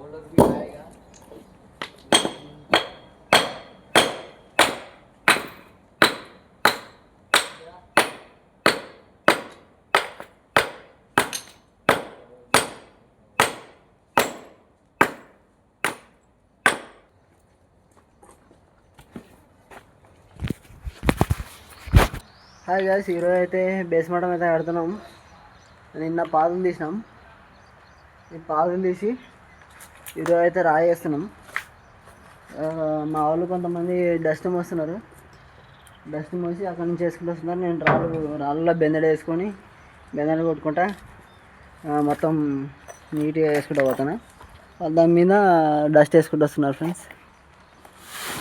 Hi guys ఈరోజు అయితే బేస్మటం అయితే కడుతున్నాం నిన్న పాదం తీసినాం. ఈ పాదం తీసి ఈరోజు అయితే రాయి వేస్తున్నాం మా వాళ్ళు కొంతమంది డస్ట్ మోస్తున్నారు. డస్ట్ మోసి అక్కడ నుంచి వేసుకుంటూ వస్తున్నారు. నేను రాళ్ళు రాళ్ళలో బెందడ వేసుకొని బెందడ కొట్టుకుంటా మొత్తం నీట్గా వేసుకుంటూ పోతాను దాని మీద డస్ట్ వేసుకుంటూ వస్తున్నారు ఫ్రెండ్స్.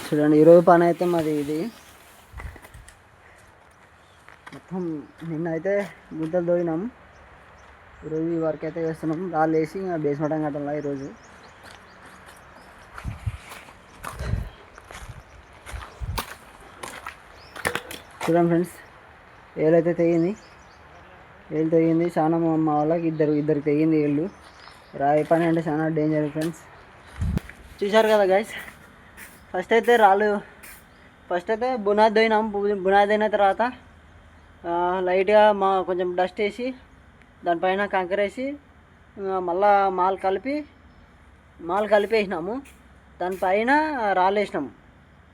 చూడండి ఈరోజు పని అయితే మాది ఇది. మొత్తం నిన్న అయితే గుంతలు తోగినాం. ఈరోజు ఈ వర్క్ అయితే చేస్తున్నాం. రాళ్ళు వేసి ఇంకా బేస్మెంట్ కట్టాలా ఈరోజు చూడండి ఫ్రెండ్స్. ఏలైతే తెగింది? ఏళ్ళు తెగింది. చాలా మా వాళ్ళకి ఇద్దరు ఇద్దరికి తెగింది ఏళ్ళు. రాయి పని అంటే చాలా డేంజర్ ఫ్రెండ్స్ చూశారు కదా గైస్ ఫస్ట్ అయితే రాళ్ళు ఫస్ట్ అయితే బునాది దోయినాం బు- బునాది అయిన తర్వాత లైట్గా మా కొంచెం డస్ట్ వేసి దానిపైన కంకర వేసి మళ్ళా మాల్ కలిపి మాల్ కలిపేసినాము. దానిపైన రాళ్ళు వేసినాము.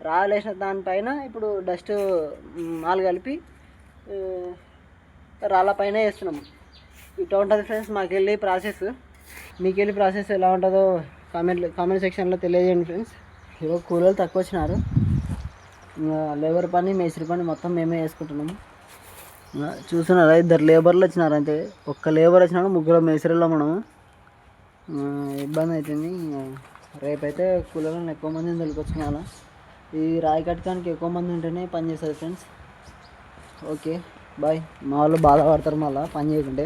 రాలేసిన దానిపైన ఇప్పుడు డస్ట్ మాల్ కలిపి రాళ్ళపైన రాళ్ళ పైన వేస్తున్నాము. ఇట్లా ఉంటుంది ఫ్రెండ్స్ మాకు వెళ్ళి ప్రాసెస్. మీకు వెళ్ళి ప్రాసెస్ ఎలా ఉంటుందో కామెంట్ కామెంట్ సెక్షన్లో తెలియజేయండి ఫ్రెండ్స్ ఈరోజు కూలీలు తక్కువ వచ్చినారు ఇంకా లేబర్ పని మేస్త్రి పని మొత్తం మేమే వేసుకుంటున్నాము. చూస్తున్నారా ఇద్దరు లేబర్లు వచ్చినారు అంతే. ఒక్క లేబర్ వచ్చినాడు ముగ్గురు మేస్త్రిలో మనము ఇబ్బంది అవుతుంది రేపైతే కూలీలను ఎక్కువ మందిని తొలికొచ్చుకోవాలా ఈ రాయి కట్టడానికి ఎక్కువ మంది ఉంటేనే పని చేస్తారు ఫ్రెండ్స్ ఓకే బాయ్ మా వాళ్ళు బాధపడతారు మళ్ళీ పని చేయకుంటే.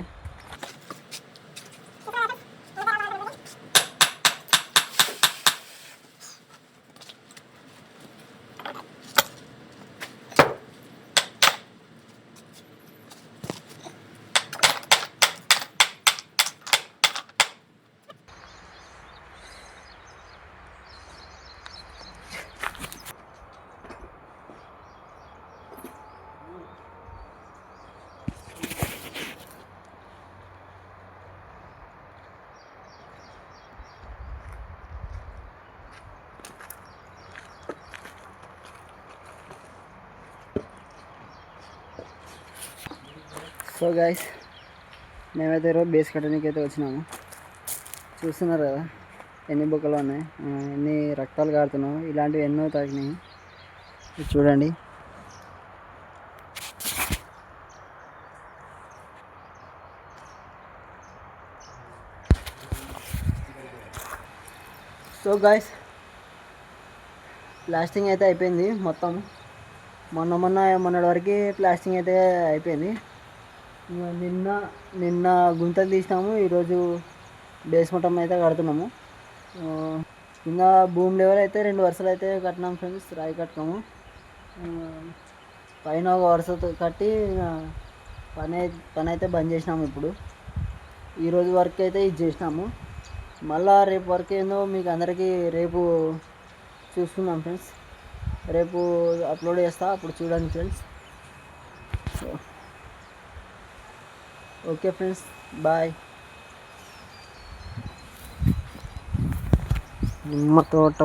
సో గాయస్ మేమైతే ఈరోజు బేస్ కట్టడానికి అయితే వచ్చినాము. చూస్తున్నారు కదా ఎన్ని బుక్కలు ఉన్నాయి ఎన్ని రక్తాలు కారుతున్నావు ఇలాంటివి ఎన్నో తాకినాయి. చూడండి. సో గాయస్ ప్లాస్టింగ్ అయితే అయిపోయింది మొత్తం. మొన్న మొన్న మొన్నటి వరకు ప్లాస్టింగ్ అయితే అయిపోయింది. నిన్న నిన్న గుంతలు తీసినాము ఈరోజు బేస్మటం అయితే కడుతున్నాము. నిన్న కింద భూమి లెవెల్ అయితే రెండు వరుసలు అయితే కట్టినాం ఫ్రెండ్స్ రాయి కట్టినాము పైన ఒక వరుసతో కట్టి పని పని అయితే బంద్ చేసినాము ఇప్పుడు. ఈరోజు వర్క్ అయితే ఇది చేసినాము. మళ్ళా రేపు వర్క్ ఏందో మీకు అందరికీ రేపు చూసుకుందాం ఫ్రెండ్స్ రేపు అప్లోడ్ చేస్తా అప్పుడు చూడండి friends so okay friends bye నిమ్మ తోట